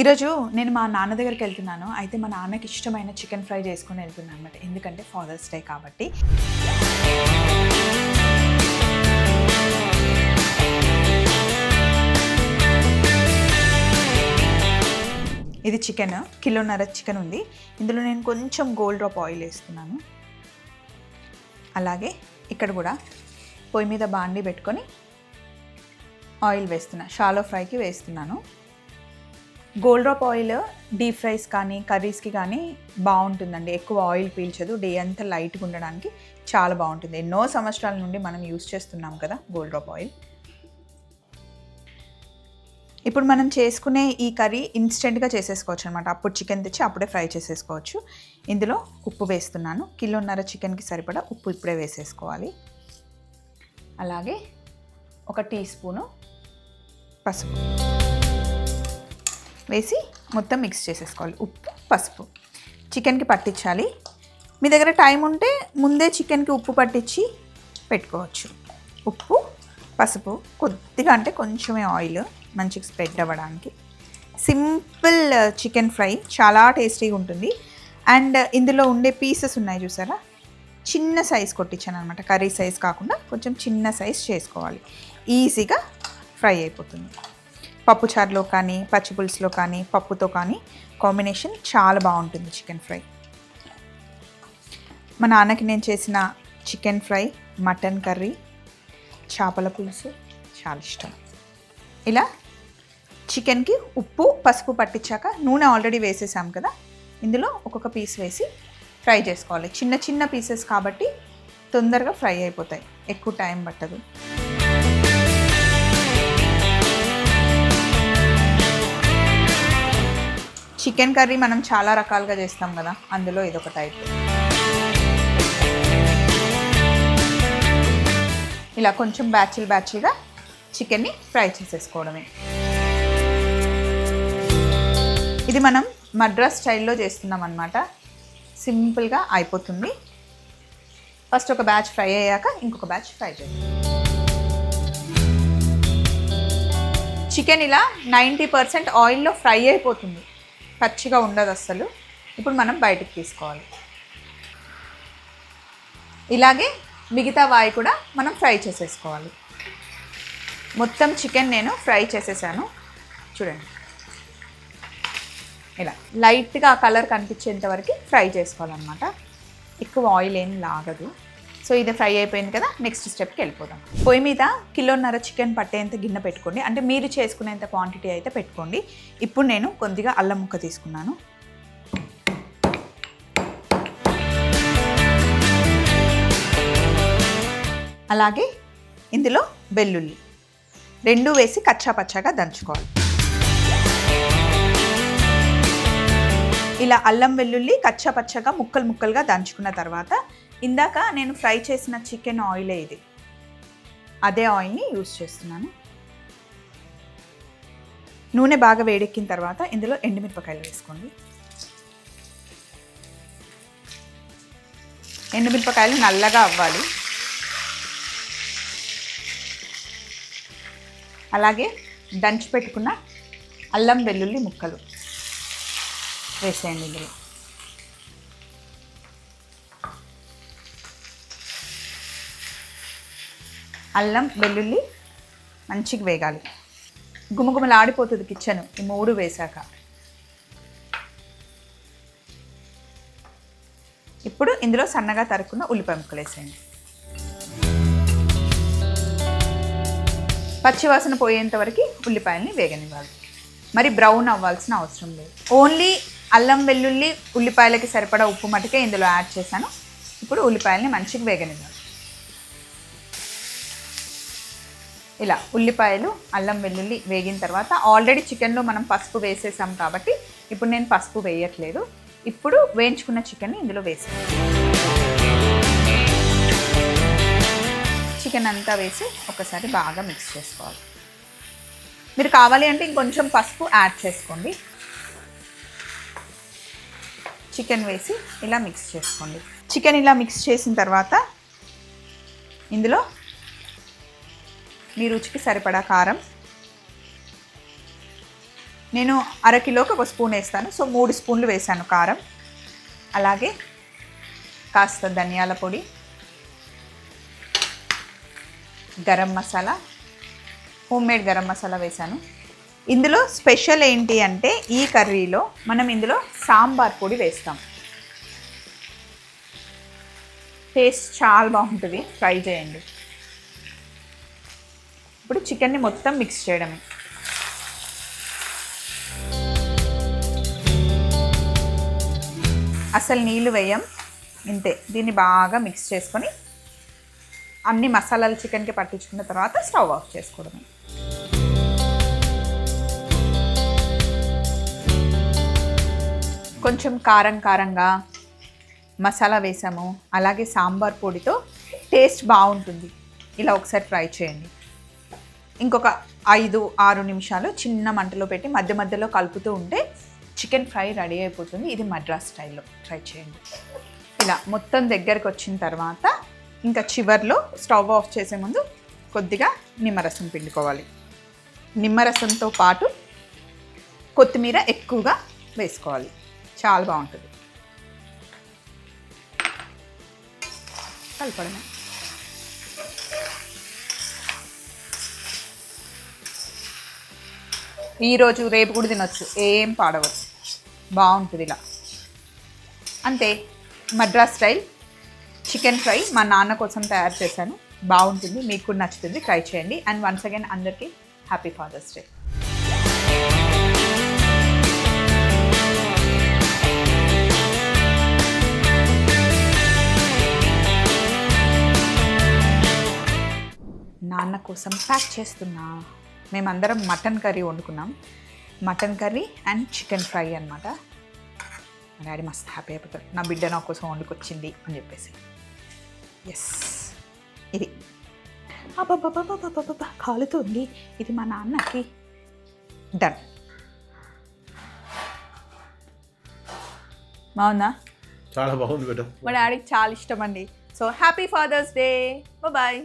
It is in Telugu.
ఈరోజు నేను మా నాన్న దగ్గరికి వెళ్తున్నాను. అయితే మా నాన్నకి ఇష్టమైన చికెన్ ఫ్రై చేసుకుని వెళ్తున్నాను అనమాట ఎందుకంటే ఫాదర్స్ డే కాబట్టి. ఇది చికెన్. కిలోన్నర చికెన్ ఉంది. ఇందులో నేను కొంచెం గోల్డ్ డ్రాప్ ఆయిల్ వేస్తున్నాను. అలాగే ఇక్కడ కూడా పొయ్యి మీద బాండి పెట్టుకొని ఆయిల్ వేస్తున్నా. షాలో ఫ్రైకి వేస్తున్నాను. Gold Drop oil deep fries కానీ కర్రీస్కి కానీ బాగుంటుందండి. ఎక్కువ ఆయిల్ పీల్చదు. డే అంతా లైట్గా ఉండడానికి చాలా బాగుంటుంది. ఎన్నో సంవత్సరాల నుండి మనం యూస్ చేస్తున్నాం కదా గోల్డ్ డ్రాప్ ఆయిల్. ఇప్పుడు మనం చేసుకునే ఈ కర్రీ ఇన్స్టెంట్గా చేసేసుకోవచ్చు అనమాట అప్పుడు చికెన్ తెచ్చి అప్పుడే ఫ్రై చేసేసుకోవచ్చు. ఇందులో ఉప్పు వేస్తున్నాను. కిలోన్నర చికెన్కి సరిపడా ఉప్పు ఇప్పుడే వేసేసుకోవాలి. అలాగే ఒక టీ స్పూను పసుపు. వేసి మొత్తం మిక్స్ చేసేసుకోవాలి. ఉప్పు పసుపు. చికెన్కి పట్టించాలి. మీ దగ్గర టైం ఉంటే ముందే చికెన్కి ఉప్పు పట్టించి పెట్టుకోవచ్చు. ఉప్పు పసుపు కొద్దిగా అంటే కొంచెమే ఆయిల్ మంచిగా స్ప్రెడ్ అవ్వడానికి. సింపుల్ చికెన్ ఫ్రై చాలా టేస్టీగా ఉంటుంది. అండ్ uh, ఇందులో ఉండే పీసెస్ ఉన్నాయి చూసారా? చిన్న సైజ్ కొట్టించాను అనమాట కర్రీ సైజ్ కాకుండా కొంచెం చిన్న సైజ్ చేసుకోవాలి. ఈజీగా ఫ్రై అయిపోతుంది. పప్పు చారులో కానీ పచ్చిపులుసులో కానీ పప్పుతో కానీ కాంబినేషన్ చాలా బాగుంటుంది చికెన్ ఫ్రై. మా నాన్నకి నేను చేసిన చికెన్ ఫ్రై మటన్ కర్రీ చేపల పులుసు చాలా ఇష్టం. ఇలా చికెన్కి ఉప్పు పసుపు పట్టించాక నూనె ఆల్రెడీ వేసేసాం కదా ఇందులో ఒక్కొక్క పీస్ వేసి ఫ్రై చేసుకోవాలి. చిన్న చిన్న పీసెస్ కాబట్టి తొందరగా ఫ్రై అయిపోతాయి. ఎక్కువ టైం పట్టదు. చికెన్ కర్రీ మనం చాలా రకాలుగా చేస్తాం కదా అందులో ఇదొక టైప్ ఇలా కొంచెం బ్యాచిల్ బ్యాచిల్గా చికెన్ని ఫ్రై చేసేసుకోవడమే. ఇది మనం మద్రాస్ స్టైల్లో చేస్తున్నాం అనమాట సింపుల్గా అయిపోతుంది. ఫస్ట్ ఒక బ్యాచ్ ఫ్రై అయ్యాక ఇంకొక బ్యాచ్ ఫ్రై చేద్దాం. చికెన్ ఇలా నైంటీ పర్సెంట్ ఆయిల్లో ఫ్రై అయిపోతుంది. పచ్చిగా ఉండదు అస్సలు ఇప్పుడు మనం బయటికి తీసుకోవాలి. ఇలాగే మిగతా వాయి కూడా మనం ఫ్రై చేసేసుకోవాలి. మొత్తం చికెన్ నేను ఫ్రై చేసేసాను. చూడండి. ఇలా లైట్గా కలర్ కనిపించేంత వరకు ఫ్రై చేసుకోవాలన్నమాట. ఎక్కువ ఆయిల్ ఏం లాగదు. సో ఇది ఫ్రై అయిపోయింది కదా నెక్స్ట్ స్టెప్కి వెళ్ళిపోదాం. పొయ్యి మీద కిలోన్నర చికెన్ పట్టేంత గిన్నె పెట్టుకోండి. అంటే మీరు చేసుకునేంత క్వాంటిటీ అయితే పెట్టుకోండి. ఇప్పుడు నేను కొద్దిగా అల్లం ముక్క తీసుకున్నాను. అలాగే ఇందులో వెల్లుల్లి. రెండు వేసి కచ్చా పచ్చాగా దంచుకోవాలి. ఇలా అల్లం వెల్లుల్లి కచ్చా పచ్చగా ముక్కలు ముక్కలుగా దంచుకున్న తర్వాత ఇందాక నేను ఫ్రై చేసిన చికెన్ ఆయిలే ఇది. అదే ఆయిల్ని యూజ్ చేస్తున్నాను. నూనె బాగా వేడెక్కిన తర్వాత ఇందులో ఎండుమిరపకాయలు వేసుకోండి. ఎండుమిరపకాయలు నల్లగా అవ్వాలి. అలాగే దంచి పెట్టుకున్న అల్లం వెల్లుల్లి ముక్కలు వేసేయండి ఇందులో. అల్లం వెల్లుల్లి మంచిగా వేగాలి. గుమగుమలాడిపోతుంది కిచెన్ ఈ మూడు వేశాక. ఇప్పుడు ఇందులో సన్నగా తరుక్కున్న ఉల్లిపాయ ముక్కలు వేసేయండి పచ్చివాసన పోయేంత వరకు ఉల్లిపాయల్ని వేగనివ్వాలి. మరి బ్రౌన్ అవ్వాల్సిన అవసరం లేదు. ఓన్లీ అల్లం వెల్లుల్లి ఉల్లిపాయలకి సరిపడా ఉప్పు మటుకే ఇందులో యాడ్ చేశాను. ఇప్పుడు ఉల్లిపాయల్ని మంచిగా వేగనివ్వాలి. ఇలా ఉల్లిపాయలు అల్లం వెల్లుల్లి వేగిన తర్వాత ఆల్రెడీ చికెన్లో మనం పసుపు వేసేసాం కాబట్టి ఇప్పుడు నేను పసుపు వేయట్లేదు. ఇప్పుడు వేయించుకున్న చికెన్ని ఇందులో వేసాను చికెన్ అంతా వేసి ఒకసారి బాగా మిక్స్ చేసుకోవాలి. మీరు కావాలి అంటే ఇంకొంచెం పసుపు యాడ్ చేసుకోండి. చికెన్ వేసి ఇలా మిక్స్ చేసుకోండి. చికెన్ ఇలా మిక్స్ చేసిన తర్వాత ఇందులో మీ రుచికి సరిపడా కారం. నేను అరకిలోకి ఒక స్పూన్ వేస్తాను. సో మూడు స్పూన్లు వేసాను కారం. అలాగే కాస్త ధనియాల పొడి గరం మసాలా హోమ్ మేడ్ గరం మసాలా వేసాను ఇందులో స్పెషల్ ఏంటి అంటే ఈ కర్రీలో మనం ఇందులో సాంబార్ పొడి వేస్తాం. టేస్ట్ చాలా బాగుంటుంది. ట్రై చేయండి. ఇప్పుడు చికెన్ని మొత్తం మిక్స్ చేయడమే. అసలు నీళ్ళు వేయం ఇంతే. దీన్ని బాగా మిక్స్ చేసుకొని అన్ని మసాలాలు చికెన్కి పట్టించుకున్న తర్వాత స్టవ్ ఆఫ్ చేసుకోవడమే. కొంచెం కారం కారంగా మసాలా వేసాము అలాగే సాంబార్ పొడితో టేస్ట్ బాగుంటుంది. ఇలా ఒకసారి ట్రై చేయండి. ఇంకొక ఐదు ఆరు నిమిషాలు చిన్న మంటలో పెట్టి మధ్య మధ్యలో కలుపుతూ ఉంటే చికెన్ ఫ్రై రెడీ అయిపోతుంది. ఇది మద్రాస్ స్టైల్లో ట్రై చేయండి. ఇలా మొత్తం దగ్గరకు వచ్చిన తర్వాత ఇంకా చివర్లో స్టవ్ ఆఫ్ చేసే ముందు కొద్దిగా నిమ్మరసం పిండుకోవాలి. నిమ్మరసంతో పాటు కొత్తిమీర ఎక్కువగా వేసుకోవాలి. చాలా బాగుంటుంది. కలపడమే ఈరోజు రేపు కూడా తినొచ్చు. ఏం పాడవచ్చు బాగుంటుంది ఇలా. అంతే. మద్రాస్ స్టైల్. చికెన్ ఫ్రై మా నాన్న కోసం తయారు చేశాను. బాగుంటుంది. మీకు కూడా నచ్చుతుంది. ట్రై చేయండి. అండ్ వన్స్ అగైన్ అందరికీ హ్యాపీ ఫాదర్స్ డే. నాన్న కోసం ప్యాక్ చేస్తున్నా. మేమందరం mutton curry వండుకున్నాం. Mutton curry and chicken fry అనమాట మా డాడీ మస్తు హ్యాపీ అయిపోతారు నా బిడ్డ నా కోసం వండుకొచ్చింది అని చెప్పేసి. ఎస్ ఇది. అబ్బబ్బబ్బబ్బబ్బబ్బబ్బ, కాలుతుంది ఇది మా నాన్నకి. డన్ బాగుందా? చాలా బాగుంది మా డాడీకి చాలా ఇష్టం అండి. So happy Father's Day bye